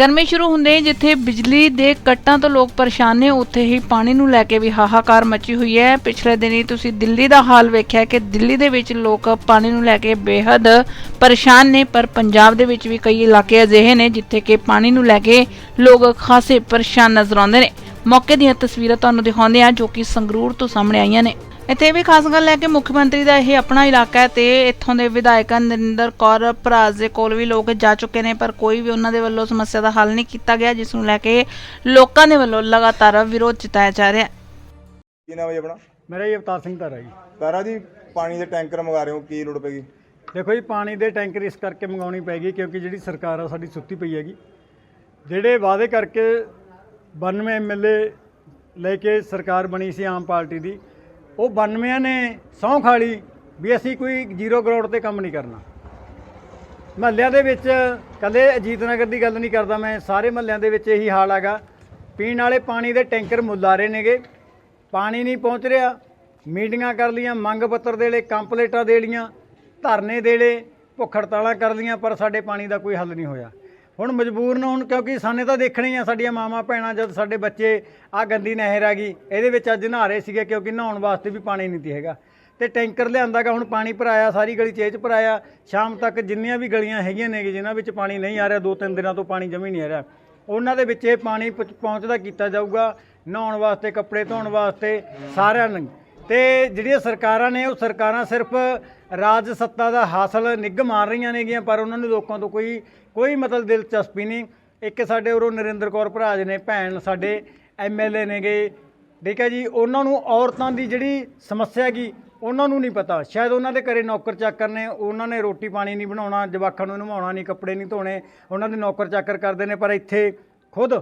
ਗਰਮੀ ਸ਼ੁਰੂ ਹੁੰਦੇ ਜਿੱਥੇ ਬਿਜਲੀ ਦੇ ਕੱਟਾਂ ਤੋਂ ਲੋਕ ਪਰੇਸ਼ਾਨ ਨੇ, ਉੱਥੇ ਹੀ ਪਾਣੀ ਨੂੰ ਲੈ ਕੇ ਵੀ ਹਾਹਾਕਾਰ ਮਚੀ ਹੋਈ ਹੈ। ਪਿਛਲੇ ਦਿਨੀ ਤੁਸੀਂ ਦਿੱਲੀ ਦਾ ਹਾਲ ਵੇਖਿਆ ਕਿ ਦਿੱਲੀ ਦੇ ਵਿੱਚ ਲੋਕ ਪਾਣੀ ਨੂੰ ਲੈ ਕੇ ਬੇਹੱਦ ਪਰੇਸ਼ਾਨ ਨੇ, ਪਰ ਪੰਜਾਬ ਦੇ ਵਿੱਚ ਵੀ ਕਈ ਇਲਾਕੇ ਅਜਿਹੇ ਨੇ ਜਿੱਥੇ ਕਿ ਪਾਣੀ ਨੂੰ ਲੈ ਕੇ ਲੋਕ ਖਾਸੇ ਪਰੇਸ਼ਾਨ ਨਜ਼ਰ ਆਉਂਦੇ ਨੇ। ਮੌਕੇ ਦੀਆਂ ਤਸਵੀਰਾਂ ਤੁਹਾਨੂੰ ਦਿਖਾਉਂਦੇ ਆ ਜੋ ਕਿ ਸੰਗਰੂਰ ਤੋਂ ਸਾਹਮਣੇ ਆਈਆਂ ਨੇ। ਇੱਥੇ ਇਹ ਵੀ ਖਾਸ ਗੱਲ ਹੈ ਕਿ ਮੁੱਖ ਮੰਤਰੀ ਦਾ ਇਹ ਆਪਣਾ ਇਲਾਕਾ ਹੈ ਤੇ ਇੱਥੋਂ ਦੇ ਵਿਧਾਇਕ ਨਰਿੰਦਰ ਕੌਰ ਭਰਾਜ ਦੇ ਕੋਲ ਵੀ ਲੋਕ ਜਾ ਚੁੱਕੇ ਨੇ ਪਰ ਕੋਈ ਵੀ ਉਹਨਾਂ ਦੇ ਵੱਲੋਂ ਸਮੱਸਿਆ ਦਾ ਹੱਲ ਨਹੀਂ ਕੀਤਾ ਗਿਆ ਜਿਸ ਨੂੰ ਲੈ ਕੇ ਲੋਕਾਂ ਦੇ ਵੱਲੋਂ ਲਗਾਤਾਰ ਵਿਰੋਧ ਜਤਾਇਆ ਜਾ ਰਿਹਾ ਹੈ। ਕੀ ਨਾਮ ਹੈ ਜੀ ਆਪਣਾ? ਮੇਰਾ ਜੀ ਅਵਤਾਰ ਸਿੰਘ ਧਾਰਾ ਜੀ। ਤਾਰਾ ਜੀ ਪਾਣੀ ਦੇ ਟੈਂਕਰ ਮੰਗਾ ਰਹੇ ਹੋ ਕੀ ਲੋੜ ਪੈਗੀ ਦੇਖੋ ਜੀ ਪਾਣੀ ਦੇ ਟੈਂਕਰ ਇਸ ਕਰਕੇ ਮੰਗਾਉਣੀ ਪੈਗੀ ਕਿਉਂਕਿ ਜਿਹੜੀ ਸਰਕਾਰ ਆ ਸਾਡੀ ਸੁੱਤੀ ਪਈ ਹੈਗੀ। ਜਿਹੜੇ ਵਾਅਦੇ ਕਰਕੇ 92 ਐਮਐਲਏ ਲੈ ਕੇ ਸਰਕਾਰ ਬਣੀ ਸੀ ਆਮ ਪਾਰਟੀ ਦੀ ਉਹ 92 ਨੇ ਸਹੁੰ ਖਾਲੀ ਵੀ ਅਸੀਂ ਕੋਈ ਜ਼ੀਰੋ ਗਰਾਊਂਡ ਤੇ ਕੰਮ ਨਹੀਂ ਕਰਨਾ। ਮਹੱਲਿਆਂ ਦੇ ਵਿੱਚ ਕੱਲੇ ਅਜੀਤ ਨਗਰ ਦੀ ਗੱਲ ਨਹੀਂ ਕਰਦਾ ਮੈਂ, ਸਾਰੇ ਮਹੱਲਿਆਂ ਦੇ ਵਿੱਚ ਇਹੀ ਹਾਲ ਹੈਗਾ। ਪੀਣ ਵਾਲੇ ਪਾਣੀ ਦੇ ਟੈਂਕਰ ਮੁੱਲਾ ਰਹੇ ਨੇਗੇ। ਪਾਣੀ ਨਹੀਂ ਪਹੁੰਚ ਰਿਹਾ। ਮੀਟਿੰਗਾਂ ਕਰ ਲੀਆਂ ਮੰਗ ਪੱਤਰ ਦੇ ਲਏ, ਕੰਪਲੇਟਾਂ ਦੇ ਲੀਆਂ ਧਰਨੇ ਦੇ ਲਏ, ਭੁੱਖ ਹੜਤਾਲਾਂ ਕਰ ਲੀਆਂ ਪਰ ਸਾਡੇ ਪਾਣੀ ਦਾ ਕੋਈ ਹੱਲ ਨਹੀਂ ਹੋਇਆ। ਹੁਣ ਮਜਬੂਰ ਨੇ ਹੁਣ ਕਿਉਂਕਿ ਸਾਨੇ ਤਾਂ ਦੇਖਣਾ ਹੀ ਆ ਸਾਡੀਆਂ ਮਾਵਾਂ, ਭੈਣਾਂ, ਜਦ ਸਾਡੇ ਬੱਚੇ ਆ ਗੰਦੀ ਨਹਿਰ ਆ ਗਈ, ਇਹਦੇ ਵਿੱਚ ਅੱਜ ਨਹਾ ਰਹੇ ਸੀਗੇ ਕਿਉਂਕਿ ਨਹਾਉਣ ਵਾਸਤੇ ਵੀ ਪਾਣੀ ਨਹੀਂ ਸੀ ਹੈਗਾ। ਤੇ ਟੈਂਕਰ ਲਿਆਂਦਾਗਾ ਹੁਣ ਪਾਣੀ ਭਰਾਇਆ, ਸਾਰੀ ਗਲੀ ਚੇਚ ਭਰਾਇਆ, ਸ਼ਾਮ ਤੱਕ ਜਿੰਨੀਆਂ ਵੀ ਗਲੀਆਂ ਹੈਗੀਆਂ ਨੇ ਜਿਨ੍ਹਾਂ ਵਿੱਚ ਪਾਣੀ ਨਹੀਂ ਆ ਰਿਹਾ ਦੋ ਤਿੰਨ ਦਿਨਾਂ ਤੋਂ ਪਾਣੀ ਜਮੀ ਨਹੀਂ ਆ ਰਿਹਾ। ਉਹਨਾਂ ਦੇ ਵਿੱਚ ਇਹ ਪਾਣੀ ਪਹੁੰਚ- ਪਹੁੰਚਦਾ ਕੀਤਾ ਜਾਊਗਾ, ਨਹਾਉਣ ਵਾਸਤੇ, ਕੱਪੜੇ ਧੋਣ ਵਾਸਤੇ, ਸਾਰਿਆਂ ਨੂੰ। ਤੇ ਜਿਹੜੀਆਂ ਸਰਕਾਰਾਂ ਨੇ, ਉਹ ਸਰਕਾਰਾਂ ਸਿਰਫ ਰਾਜ ਸੱਤਾ ਦਾ ਹਾਸਲ ਨਿੱਘ ਮਾਰ ਰਹੀਆਂ ਨੇਗੀਆਂ, ਪਰ ਉਹਨਾਂ ਨੂੰ ਲੋਕਾਂ ਤੋਂ ਕੋਈ ਕੋਈ ਮਤਲਬ ਦਿਲਚਸਪੀ ਨਹੀਂ। ਇੱਕ ਸਾਡੇ ਉਰੋਂ ਨਰਿੰਦਰ ਕੌਰ ਭਰਾਜ ਨੇ ਭੈਣ ਸਾਡੇ ਐਮਐਲਏ ਨੇਗੇ, ਠੀਕ ਹੈ ਜੀ? ਉਹਨਾਂ ਨੂੰ ਔਰਤਾਂ ਦੀ ਜਿਹੜੀ ਸਮੱਸਿਆ ਹੈਗੀ, ਉਹਨਾਂ ਨੂੰ ਨਹੀਂ ਪਤਾ। ਸ਼ਾਇਦ ਉਹਨਾਂ ਦੇ ਘਰੇ ਨੌਕਰ ਚਾਕਰ ਨੇ, ਉਹਨਾਂ ਨੇ ਰੋਟੀ ਪਾਣੀ ਨਹੀਂ ਬਣਾਉਣਾ, ਜਵਾਕਾਂ ਨੂੰ ਨਵਾਉਣਾ ਨਹੀਂ, ਕੱਪੜੇ ਨਹੀਂ ਧੋਣੇ, ਉਹਨਾਂ ਦੇ ਨੌਕਰ ਚਾਕਰ ਕਰਦੇ ਨੇ, ਪਰ ਇੱਥੇ ਖੁਦ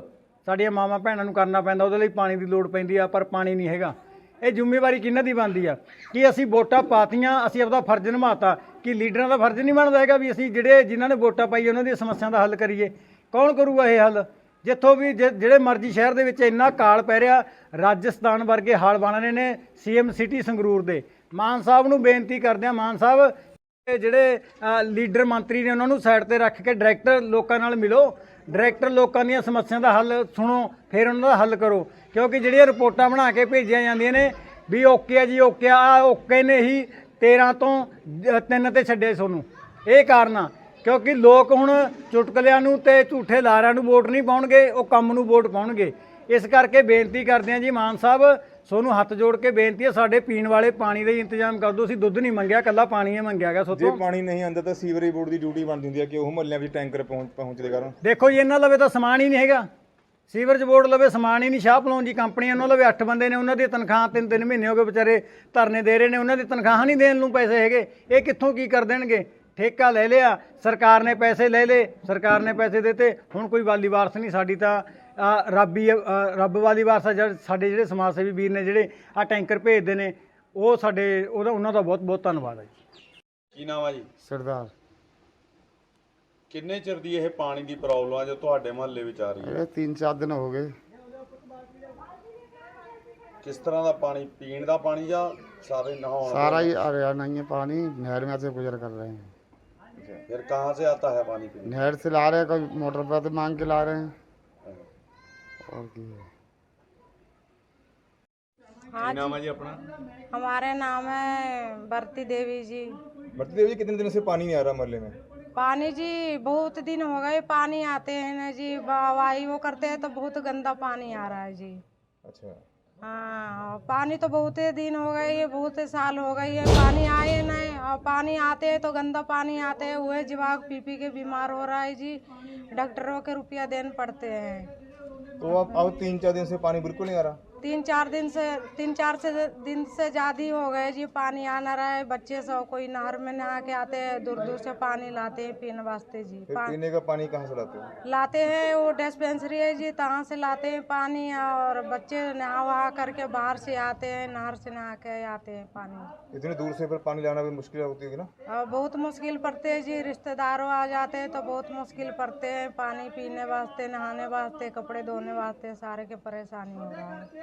ਸਾਡੀਆਂ ਮਾਵਾਂ ਭੈਣਾਂ ਨੂੰ ਕਰਨਾ ਪੈਂਦਾ, ਉਹਦੇ ਲਈ ਪਾਣੀ ਦੀ ਲੋੜ ਪੈਂਦੀ ਆ, ਪਰ ਪਾਣੀ ਨਹੀਂ ਹੈਗਾ। ਇਹ ਜ਼ਿੰਮੇਵਾਰੀ ਕਿਹਨਾਂ ਦੀ ਬਣਦੀ ਆ? ਕਿ ਅਸੀਂ ਵੋਟਾਂ ਪਾਤੀਆਂ, ਅਸੀਂ ਆਪਦਾ ਫਰਜ਼ ਨਿਭਾਤਾ। ਕਿ ਲੀਡਰਾਂ ਦਾ ਫਰਜ਼ ਨਹੀਂ ਬਣਦਾ ਹੈਗਾ ਵੀ ਅਸੀਂ ਜਿਹੜੇ ਜਿਨ੍ਹਾਂ ਨੇ ਵੋਟਾਂ ਪਾਈ ਉਹਨਾਂ ਦੀਆਂ ਸਮੱਸਿਆ ਦਾ ਹੱਲ ਕਰੀਏ। ਕੌਣ ਕਰੂਗਾ ਇਹ ਹੱਲ? ਜਿੱਥੋਂ ਵੀ ਜਿਹੜੇ ਮਰਜ਼ੀ ਸ਼ਹਿਰ ਦੇ ਵਿੱਚ ਇੰਨਾ ਕਾਲ ਪੈ ਰਿਹਾ, ਰਾਜਸਥਾਨ ਵਰਗੇ ਹਾਲ ਬਣ ਰਹੇ ਨੇ ਸੀਐਮ ਸਿਟੀ ਸੰਗਰੂਰ ਦੇ। ਮਾਨ ਸਾਹਿਬ ਨੂੰ ਬੇਨਤੀ ਕਰਦੇ ਆ ਮਾਨ ਸਾਹਿਬ ਜਿਹੜੇ ਲੀਡਰ ਮੰਤਰੀ ਨੇ ਉਹਨਾਂ ਨੂੰ ਸਾਈਡ ਤੇ ਰੱਖ ਕੇ ਡਾਇਰੈਕਟਰ ਲੋਕਾਂ ਨਾਲ ਮਿਲੋ। ਡਾਇਰੈਕਟਰ ਲੋਕਾਂ ਦੀਆਂ ਸਮੱਸਿਆ ਦਾ ਹੱਲ ਸੁਣੋ, ਫਿਰ ਉਹਨਾਂ ਦਾ ਹੱਲ ਕਰੋ। ਕਿਉਂਕਿ ਜਿਹੜੀਆਂ ਰਿਪੋਰਟਾਂ ਬਣਾ ਕੇ ਭੇਜੀਆਂ ਜਾਂਦੀਆਂ ਨੇ, ਵੀ ਓਕੇ ਆ ਜੀ, ਓਕੇ ਆ, ਆਹ ਓਕੇ ਨੇ ਹੀ 13 ਤੋਂ 3 ਤੇ ਛੱਡੇ ਤੁਹਾਨੂੰ ਇਹ ਕਾਰਨ ਆ, ਕਿਉਂਕਿ ਲੋਕ ਹੁਣ ਚੁਟਕਲਿਆਂ ਨੂੰ ਤੇ ਝੂਠੇ ਲਾਰਿਆਂ ਨੂੰ ਵੋਟ ਨਹੀਂ ਪਾਉਣਗੇ, ਉਹ ਕੰਮ ਨੂੰ ਵੋਟ ਪਾਉਣਗੇ। ਇਸ ਕਰਕੇ ਬੇਨਤੀ ਕਰਦੇ ਆ ਜੀ ਮਾਨ ਸਾਹਿਬ ਸੋਨੂੰ ਹੱਥ ਜੋੜ ਕੇ ਬੇਨਤੀ ਹੈ ਸਾਡੇ ਪੀਣ ਵਾਲੇ ਪਾਣੀ ਦਾ ਹੀ ਇੰਤਜ਼ਾਮ ਕਰ ਦਿਓ। ਅਸੀਂ ਦੁੱਧ ਨਹੀਂ ਮੰਗਿਆ ਕੱਲਾ ਪਾਣੀ ਹੀ ਮੰਗਿਆ ਗਿਆ ਜੇ ਸੋਤੋਂ ਪਾਣੀ ਨਹੀਂ ਆਉਂਦਾ ਤਾਂ ਸੀਵਰੇਜ ਬੋਰਡ ਦੀ ਡਿਊਟੀ ਬਣਦੀ ਹੁੰਦੀ ਹੈ ਕਿ ਉਹ ਮਹੱਲਿਆਂ ਵਿੱਚ ਟੈਂਕਰ ਪਹੁੰਚ ਪਹੁੰਚਦੇ ਕਰਨ। ਦੇਖੋ ਜੀ ਇਹਨਾਂ ਲਵੇ ਤਾਂ ਸਮਾਨ ਹੀ ਨਹੀਂ ਹੈਗਾ। ਸੀਵਰੇਜ ਬੋਰਡ ਲਵੇ ਸਮਾਨ ਹੀ ਨਹੀਂ ਸ਼ਾਹ ਪਲਾਉਣ ਦੀ ਕੰਪਨੀਆਂ ਉਹਨਾਂ ਲਵੇ 8 ਬੰਦੇ ਨੇ ਉਹਨਾਂ ਦੀ ਤਨਖਾਹ ਤਿੰਨ ਤਿੰਨ ਮਹੀਨੇ ਹੋ ਗਏ ਵਿਚਾਰੇ ਧਰਨੇ ਦੇ ਰਹੇ ਨੇ। ਉਹਨਾਂ ਦੀ ਤਨਖਾਹ ਨਹੀਂ ਦੇਣ ਨੂੰ ਪੈਸੇ ਹੈਗੇ। ਇਹ ਕਿੱਥੋਂ ਕੀ ਕਰ ਦੇਣਗੇ? ਠੇਕਾ ਲੈ ਲਿਆ ਸਰਕਾਰ ਨੇ ਪੈਸੇ ਲੈ ਲਏ ਸਰਕਾਰ ਨੇ ਪੈਸੇ ਦਿੱਤੇ। ਹੁਣ ਕੋਈ ਵਾਲੀ ਵਾਰਸ ਨਹੀਂ ਸਾਡੀ ਤਾਂ ਰੱਬੀ ਅ, ਰੱਬ ਵਾਲੀ ਵਾਰਸ ਆ ਜਿਹੜੇ ਸਾਡੇ ਜਿਹੜੇ ਸਮਾਜ ਸੇਵੀ ਵੀਰ ਨੇ ਜਿਹੜੇ ਆ ਟੈਂਕਰ ਭੇਜਦੇ ਨੇ ਉਹ ਸਾਡੇ ਉਹਦਾ ਉਹਨਾਂ ਦਾ ਬਹੁਤ ਬਹੁਤ ਧੰਨਵਾਦ ਹੈ ਜੀ ਕੀ ਨਾਮ ਆ ਜੀ ਸਰਦਾਰ ਕਿੰਨੇ ਚਿਰ ਦੀ ਇਹ ਪਾਣੀ ਦੀ ਪ੍ਰੋਬਲਮ ਆ ਜੋ ਤੁਹਾਡੇ ਮੁਹੱਲੇ ਵਿੱਚ ਆ ਰਹੀ ਹੈ ਇਹ ਤਿੰਨ ਚਾਰ ਦਿਨ ਹੋ ਗਏ ਕਿਸ ਤਰ੍ਹਾਂ ਦਾ ਪਾਣੀ ਪੀਣ ਦਾ ਪਾਣੀ ਜਾਂ ਸਾਰੇ ਨਹਾਉਣ सारा ही आ रहा नहीं है पानी नहर में से गुजर कर रहे हैं फिर कहाँ से आता है पानी पीने नहर से ला रहे हैं कोई मोटर पर से मांग के ला रहे हैं और घी है? हाँ नाम है जी अपना हमारे नाम है बरती देवी जी। बरती देवी जी कितने दिनों से पानी नहीं आ रहा मरले में? पानी जी बहुत दिन हो गए पानी आते हैं ना जी। वाई वो करते हैं तो बहुत गंदा पानी आ रहा है जी। अच्छा। हाँ पानी तो बहुत दिन हो गए है बहुत साल हो गई है पानी आए नहीं और पानी आते हैं तो गंदा पानी आते हैं। वह जीवाग पीपी के बीमार हो रहा है जी। डॉक्टरों के रुपया देने पड़ते हैं। तो अब अब तीन चार दिन से पानी बिल्कुल नहीं आ रहा तीन चार दिन से तीन चार से दिन से ज़्यादा ही हो गए जी पानी आ ना रहा है। बच्चे सब कोई नहर में नहा के आते हैं दूर दूर से पानी लाते हैं पीने वास्ते जी। पीने का पानी कहाँ से लाते हो? लाते हैं वो डिस्पेंसरी है जी तहाँ से लाते हैं पानी और बच्चे नहा वहा करके बाहर से आते हैं नहर से नहा के आते हैं पानी। इतने दूर से फिर पानी लाना भी मुश्किल होती है ना? बहुत मुश्किल पड़ते है जी रिश्तेदारों आ जाते हैं तो बहुत मुश्किल पड़ते हैं। पानी पीने वास्ते नहाने वास्ते कपड़े धोने वास्ते सारे के परेशानी हो रहा है।